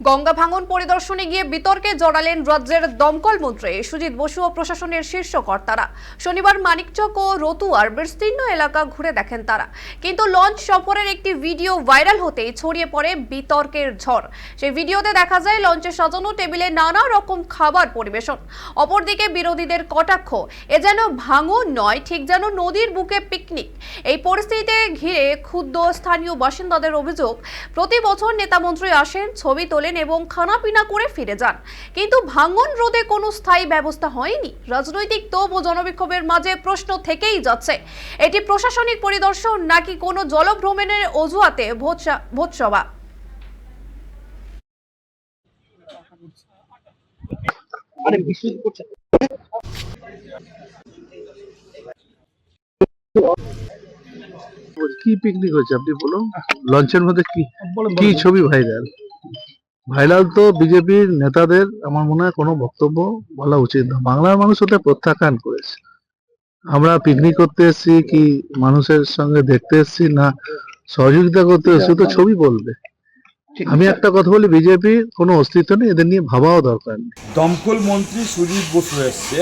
গঙ্গা ভাঙন পরিদর্শনে গিয়ে বিতর্কে জড়ালেন রাজ্যের দমকল মন্ত্রী সুজিত বসু ও প্রশাসনের শীর্ষ কর্তারা। শনিবার মানিকচক ও রতুয়ার বিস্তীর্ণ এলাকা ঘুরে দেখেন তারা। কিন্তু লঞ্চ সফরের একটি ভিডিও ভাইরাল হতেই ছড়িয়ে পড়ে বিতর্কের ঝড়। সেই ভিডিওতে দেখা যায় লঞ্চে সাজানো টেবিলে নানা রকম খাবার পরিবেশন। অপরদিকে বিরোধীদের কটাক্ষ, এ যেন ভাঙন নয়, ঠিক যেন নদীর বুকে পিকনিক ঘিরে ক্ষুব্ধ স্থানীয় বাসিন্দাদের অভিযোগ, প্রতি বছর নেতামন্ত্রী আসেন, ছবি তোলেন এবং খানাপিনা করে ফিরে যান। কিন্তু ভাঙন রোধে কোনো স্থায়ী ব্যবস্থা হয়নি। রাজনৈতিক তোপ ও জনবিক্ষোভের মাঝে প্রশ্ন থেকেই যাচ্ছে, এটি প্রশাসনিক পরিদর্শন নাকি কোনো জলভ্রমণের অজুহাতে ভোটসা- ভোটসভা মানে বিশুদ্ধ করছে। কি পিকনিক হচ্ছে আপনি বলুন? লঞ্চের মধ্যে কি কি ছবি ভাইরাল ভাইরাল তো বিজেপির নেতাদের আমার মনে হয় কোনো বক্তব্য বলা উচিত না। বাংলার মানুষ ওটা প্রত্যাখ্যান করেছে। আমরা পিকনিক করতে এসেছি কি মানুষের সঙ্গে দেখতে এসেছি না সহযোগিতা করতে এসেছি তো ছবি বলবে। আমি একটা কথা বলি বিজেপির কোনো অস্তিত্ব নেই এদের নিয়ে ভাবাও দরকার নেই। দমকল মন্ত্রী সুজিত বসু এসছে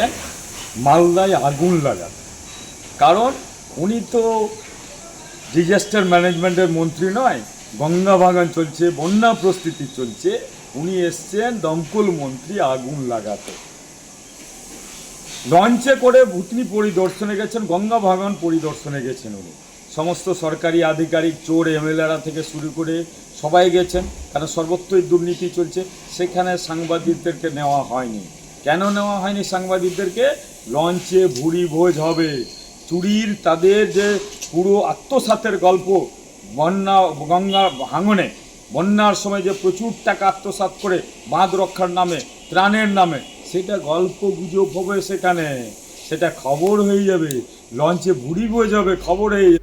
মালদায় আগুন লাগাতে। কারণ উনি তো ডিজাস্টার ম্যানেজমেন্টের মন্ত্রী নয় গঙ্গা ভাগান চলছে, বন্যা প্রস্তুতি চলছে, উনি এসছেন দমকল মন্ত্রী আগুন লাগাতে। লঞ্চে করে ভুতনি পরিদর্শনে গেছেন গঙ্গা ভাগান পরিদর্শনে গেছেন উনি। সমস্ত সরকারি আধিকারিক, চোর, এমএলএরা থেকে শুরু করে সবাই গেছেন কারণ সর্বত্রই দুর্নীতি চলছে, সেখানে সাংবাদিকদেরকে নেওয়া হয়নি। কেন নেওয়া হয়নি সাংবাদিকদেরকে? লঞ্চে ভুরি ভোজ হবে। চুরির তাদের যে পুরো আত্মসাতের গল্প, বন্যা, গঙ্গা ভাঙনে, বন্যার সময় যে প্রচুর টাকা আত্মসাত করে বাঁধ রক্ষার নামে, ত্রাণের নামে, সেটা গল্প গুজব হবে সেখানে। সেটা খবর হয়ে যাবে, লঞ্চে বুড়ি বয়ে যাবে, খবর হয়ে